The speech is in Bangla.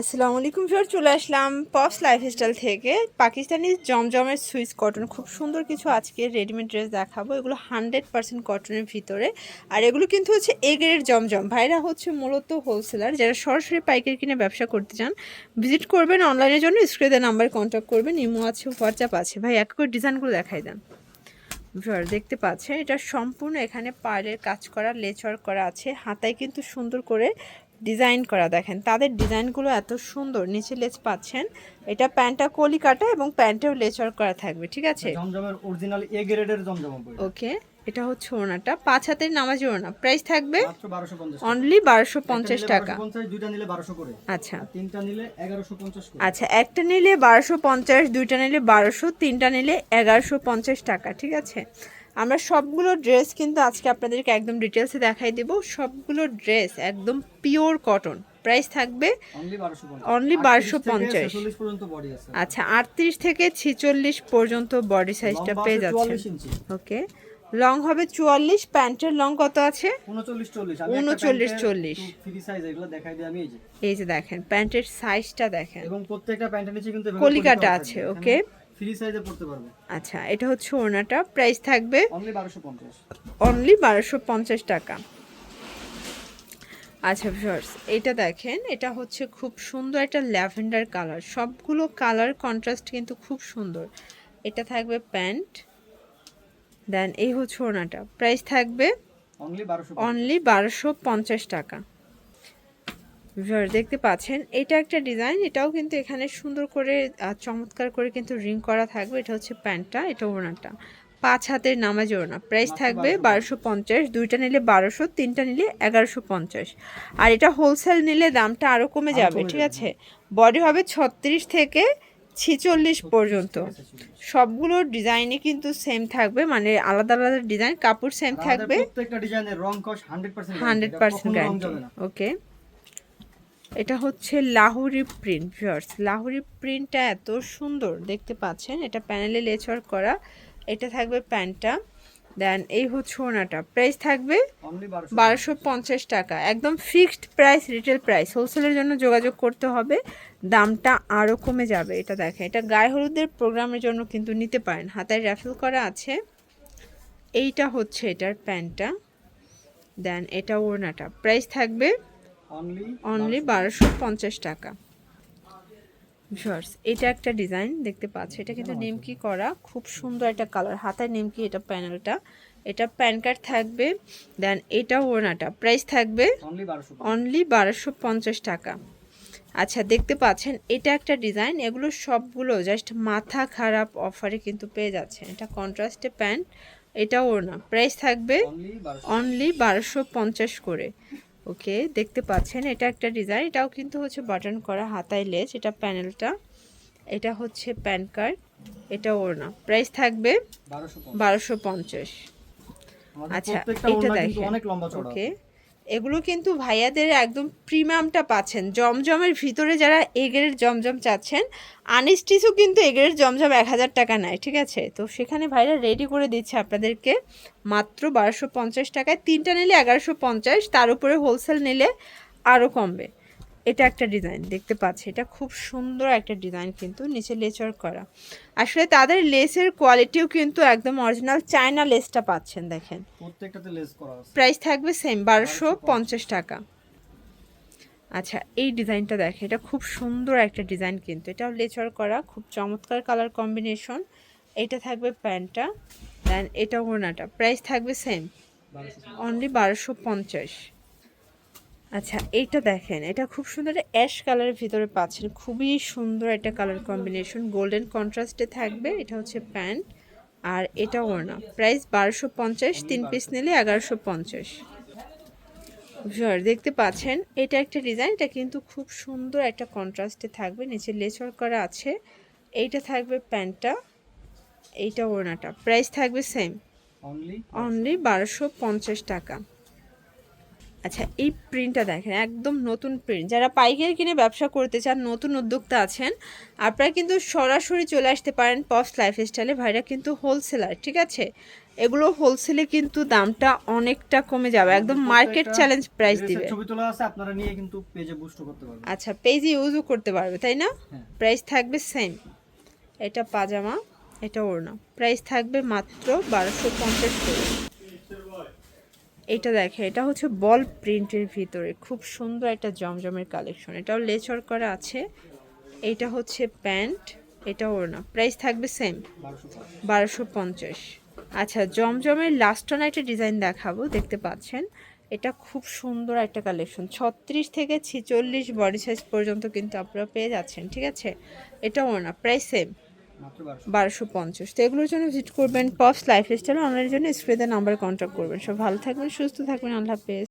আসসালামু আলাইকুম ফিওর চলে আসলাম পপস লাইফস্টাইল থেকে। পাকিস্তানি জমজমের সুইস কটন। খুব সুন্দর কিছু আজকে রেডিমেড ড্রেস দেখাবো। এগুলো হান্ড্রেড পার্সেন্ট কটনের ভিতরে। আর এগুলো কিন্তু হচ্ছে এগের জমজম। ভাইরা হচ্ছে মূলত হোলসেলার যারা সরাসরি পাইকারি কিনে ব্যবসা করতে চান ভিজিট করবেন অনলাইনের জন্য। স্ক্রিনে নাম্বার কন্ট্যাক্ট করবেন, ইমো আছে হোয়াটসঅ্যাপ আছে। ভাই, এক করে ডিজাইনগুলো দেখাই দেন। ভিউয়ার দেখতে পাচ্ছেন, এটা সম্পূর্ণ এখানে পাড়ের কাজ করা, লেচর করা আছে। হাতায় কিন্তু সুন্দর করে ডিজাইন করা দেখেন। তাদের ডিজাইনগুলো এত সুন্দর। নিচে লেচ পাচ্ছেন। এটা প্যান্টটা কলি কাটা এবং প্যান্টেও লেচর করা থাকবে ঠিক আছে? জমজমের অরিজিনাল এ গ্রেডের জমজম ওকে। এটা হচ্ছে ওনাটা পাঁচ হাতের নামাজি ওনা প্রাইস থাকবে অনলি বারোশো পঞ্চাশ টাকা। 1250 দুইটা নিলে 1200 করে। আচ্ছা। আর তিনটা নিলে 1150 করে। আচ্ছা একটা নিলে বারোশো পঞ্চাশ দুইটা নিলে বারোশো তিনটা নিলে এগারোশো পঞ্চাশ টাকা ঠিক আছে? আমরা সবগুলো ড্রেস কিন্তু আজকে আপনাদেরকে একদম ডিটেলসে দেখাই দেব। সবগুলো ড্রেস একদম পিওর কটন প্রাইস থাকবে অনলি 1250 Only 1250 40 পর্যন্ত বডি আছে। আচ্ছা আটত্রিশ থেকে ছিচল্লিশ পর্যন্ত বডি সাইজটা পেয়ে যাচ্ছে ওকে লং হবে চুয়াল্লিশ প্যান্টের লং কত আছে? 39 40 আমি 39, 40 ফ্রি সাইজ এগুলো দেখাই দিই আমি এই যে। দেখেন প্যান্টের সাইজটা দেখেন। কলিকাটা আছে, okay? ফ্রি সাইজে পড়তে পারবে। আচ্ছা এটা হচ্ছে ওনাটা প্রাইস থাকবে অনলি 1250 অনলি বারোশো পঞ্চাশ টাকা। আচ্ছা ভিউয়ার্স এটা দেখেন এটা হচ্ছে খুব সুন্দর একটা ল্যাভেন্ডার কালার। সবগুলো কালার কন্ট্রাস্ট কিন্তু খুব সুন্দর। এটা থাকবে প্যান্ট। দেন এই হচ্ছে ওনাটা প্রাইস থাকবে অনলি 1250 অনলি বারোশো পঞ্চাশ টাকা। ভিউয়ার দেখতে পাচ্ছেন? এটা একটা ডিজাইন এটাও কিন্তু এখানে সুন্দর করে চমৎকার করে কিন্তু রিং করা থাকবে। এটা হচ্ছে প্যান্টটা এটা ওনাটা পাঁচ হাতের নামাজ ওনা প্রাইস থাকবে বারোশো পঞ্চাশ। দুইটা নিলে বারোশো তিনটা নিলে এগারোশো পঞ্চাশ। আর এটা হোলসেল নিলে দামটা আরও কমে যাবে ঠিক আছে? বডি হবে ছত্রিশ থেকে ছিচল্লিশ পর্যন্ত। সবগুলো ডিজাইনই কিন্তু সেম থাকবে মানে আলাদা আলাদা ডিজাইন কাপড় সেম থাকবে। প্রত্যেকটা ডিজাইনের রং cause 100% hundred percent guarantee okay এটা হচ্ছে লাহুরি প্রিন্ট ভিউয়ার্স লাহুরি প্রিন্টটা এত সুন্দর দেখতে পাচ্ছেন? এটা প্যানেলে লেচর করা। এটা থাকবে প্যান্টটা। দেন এই হচ্ছে ওনাটা। প্রাইস থাকবে বারোশো পঞ্চাশ। টাকা। একদম ফিক্সড প্রাইস রিটেল প্রাইস হোলসেলের জন্য যোগাযোগ করতে হবে। দামটা আরও কমে যাবে। এটা দেখেন। এটা গায়ে হলুদের প্রোগ্রামের জন্য কিন্তু নিতে পারেন। হাতায় র্যাফেল করা আছে। এইটা হচ্ছে এটার প্যান্টটা। দেন এটা ওড়নাটা। প্রাইস থাকবে অনলি বারোশো পঞ্চাশ টাকা। শর্টস এটা একটা ডিজাইন দেখতে পাচ্ছ। এটা কিন্তু নিমকি করা। খুব সুন্দর একটা কালার হাতায় নিমকি এটা প্যানেলটা এটা প্যান কার্ড থাকবে। দেন এটা ওড়নাটা। প্রাইস থাকবে অনলি বারোশো পঞ্চাশ। টাকা। আচ্ছা দেখতে পাচ্ছেন এটা একটা ডিজাইন এগুলো সবগুলো জাস্ট মাথা খারাপ অফারে কিন্তু পেয়ে যাচ্ছেন। এটা কন্ট্রাস্টে প্যান্ট এটা ওড়না। প্রাইস থাকবে অনলি বারোশো পঞ্চাশ করে। ওকে দেখতে পাচ্ছেন এটা একটা ডিজাইন এটাও কিন্তু হচ্ছে বাটন করা হাতায় লেজ এটা প্যানেলটা এটা হচ্ছে প্যান কার্ড এটা ওড়না প্রাইস থাকবে বারোশো পঞ্চাশ। আচ্ছা এটা দেখেন ওকে এগুলো কিন্তু ভাইয়াদের একদম প্রিমিয়ামটা পাচ্ছেন। জমজমের ভিতরে যারা এগের জমজম চাচ্ছেন আনিস্টিসও কিন্তু এগের জমজম এক হাজার টাকা নেয়, ঠিক আছে? তো সেখানে ভাইরা রেডি করে দিচ্ছে আপনাদেরকে। মাত্র বারোশো পঞ্চাশ টাকায়, তিনটা নিলে এগারোশো পঞ্চাশ, তার উপরে হোলসেল নিলে আরও কমবে। এটা একটা ডিজাইন দেখতে পাচ্ছি। এটা খুব সুন্দর একটা ডিজাইন কিন্তু নিচে লেচর করা। আসলে তাদের লেসের কোয়ালিটিও কিন্তু একদম অরিজিনাল চায়না লেসটা পাচ্ছেন দেখেন। প্রত্যেকটাতে লেস করা আছে। প্রাইস থাকবে সেম বারোশো পঞ্চাশ। টাকা। আচ্ছা এই ডিজাইনটা দেখে এটা খুব সুন্দর একটা ডিজাইন কিন্তু। এটাও লেচর করা খুব চমৎকার কালার কম্বিনেশন। এটা থাকবে প্যান্টটা দেন এটা ওড়নাটা। প্রাইস থাকবে সেম। অনলি বারোশো পঞ্চাশ। আচ্ছা এইটা দেখেন এটা খুব সুন্দর অ্যাশ কালারের ভিতরে পাচ্ছেন। খুবই সুন্দর একটা কালার কম্বিনেশন গোল্ডেন কন্ট্রাস্টে থাকবে এটা হচ্ছে প্যান্ট আর এটা ওড়না। প্রাইস বারোশো পঞ্চাশ তিন পিস নিলে এগারোশো পঞ্চাশ। ভিউয়ার দেখতে পাচ্ছেন এটা একটা ডিজাইন এটা কিন্তু খুব সুন্দর একটা কন্ট্রাস্টে থাকবে নিচে লেচর করা আছে। এইটা থাকবে প্যান্টটা এইটা ওড়নাটা। প্রাইস থাকবে সেম অনলি অনলি বারোশো পঞ্চাশ টাকা। আচ্ছা এই প্রিন্টটা দেখেন একদম নতুন প্রিন্ট যারা পাইকারি কিনে ব্যবসা করতে চান নতুন উদ্যোক্তা আছেন আপনারা কিন্তু সরাসরি চলে আসতে পারেন পপস লাইফস্টাইলে ভাইরা কিন্তু হোলসেলার ঠিক আছে? এগুলো হোলসেলে কিন্তু দামটা অনেকটা কমে যাবে। একদম মার্কেট চ্যালেঞ্জ প্রাইস দিবে। ছবি তোলা আছে আপনারা নিয়ে কিন্তু পেজে বুস্ট করতে পারবেন। আচ্ছা পেজে ইউজও করতে পারবে তাই না? হ্যাঁ। প্রাইস থাকবে সেম এটা পাজামা এটা ওড়না। প্রাইস থাকবে মাত্র বারোশো পঞ্চাশ করে। এটা দেখে, এটা হচ্ছে বল প্রিন্টের ভিতরে। খুব সুন্দর একটা জমজমের কালেকশন। এটাও লেচর করা আছে। এটা হচ্ছে প্যান্ট এটা ওড়না। প্রাইস থাকবে সেম বারোশো পঞ্চাশ। আচ্ছা জমজমের লাস্ট অন একটা ডিজাইন দেখাবো, দেখতে পাচ্ছেন? এটা খুব সুন্দর একটা কালেকশন। ছত্রিশ থেকে ছিচল্লিশ বডি সাইজ পর্যন্ত কিন্তু আপনারা পেয়ে যাচ্ছেন, ঠিক আছে? এটা ওনা প্রাইস সেম বারোশো। পঞ্চাশ। তো এগুলোর জন্য ভিজিট করবেন পপস লাইফ স্টাইল অনলাইনের জন্য স্ক্রিনের নাম্বার কন্ট্যাক্ট করবেন। সব ভালো থাকবেন, সুস্থ থাকবেন, আল্লাহ হাফেজ।